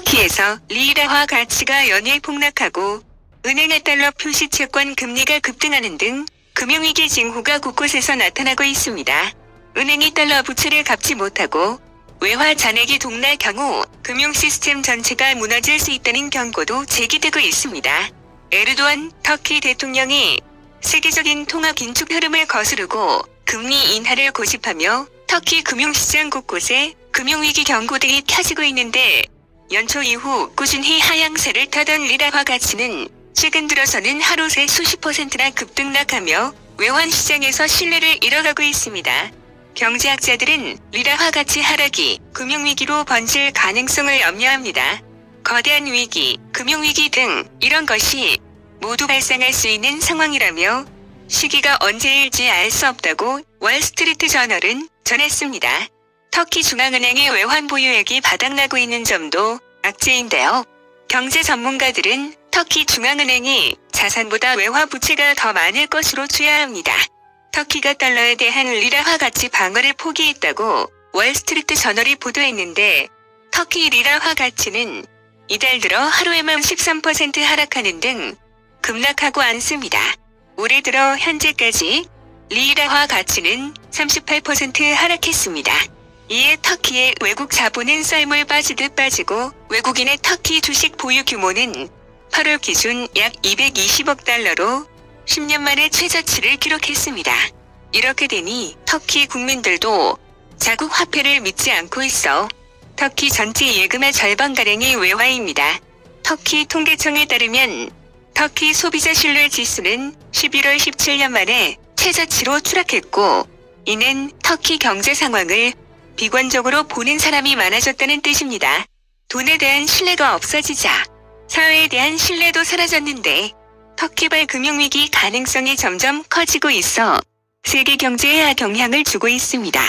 터키에서 리라화 가치가 연일 폭락하고 은행의 달러 표시 채권 금리가 급등하는 등 금융위기 징후가 곳곳에서 나타나고 있습니다. 은행이 달러 부채를 갚지 못하고 외화 잔액이 동날 경우 금융 시스템 전체가 무너질 수 있다는 경고도 제기되고 있습니다. 에르도안 터키 대통령이 세계적인 통화 긴축 흐름을 거스르고 금리 인하를 고집하며 터키 금융시장 곳곳에 금융위기 경고등이 켜지고 있는데 연초 이후 꾸준히 하향세를 타던 리라화 가치는 최근 들어서는 하루 새 수십 퍼센트나 급등락하며 외환 시장에서 신뢰를 잃어가고 있습니다. 경제학자들은 리라화 가치 하락이 금융위기로 번질 가능성을 염려합니다. 거대한 위기, 금융위기 등 이런 것이 모두 발생할 수 있는 상황이라며 시기가 언제일지 알 수 없다고 월스트리트 저널은 전했습니다. 터키 중앙은행의 외환 보유액이 바닥나고 있는 점도 악재인데요. 경제 전문가들은 터키 중앙은행이 자산보다 외화 부채가 더 많을 것으로 추야합니다. 터키가 달러에 대한 리라화 가치 방어를 포기했다고 월스트리트 저널이 보도했는데 터키 리라화 가치는 이달 들어 하루에만 13% 하락하는 등 급락하고 않습니다. 올해 들어 현재까지 리라화 가치는 38% 하락했습니다. 이에 터키의 외국 자본은 썰물 빠지듯 빠지고 외국인의 터키 주식 보유 규모는 8월 기준 약 220억 달러로 10년 만에 최저치를 기록했습니다. 이렇게 되니 터키 국민들도 자국 화폐를 믿지 않고 있어 터키 전체 예금의 절반가량이 외화입니다. 터키 통계청에 따르면 터키 소비자 신뢰 지수는 11월 17년 만에 최저치로 추락했고 이는 터키 경제 상황을 비관적으로 보는 사람이 많아졌다는 뜻입니다. 돈에 대한 신뢰가 없어지자 사회에 대한 신뢰도 사라졌는데 터키발 금융위기 가능성이 점점 커지고 있어 세계 경제에 악영향을 주고 있습니다.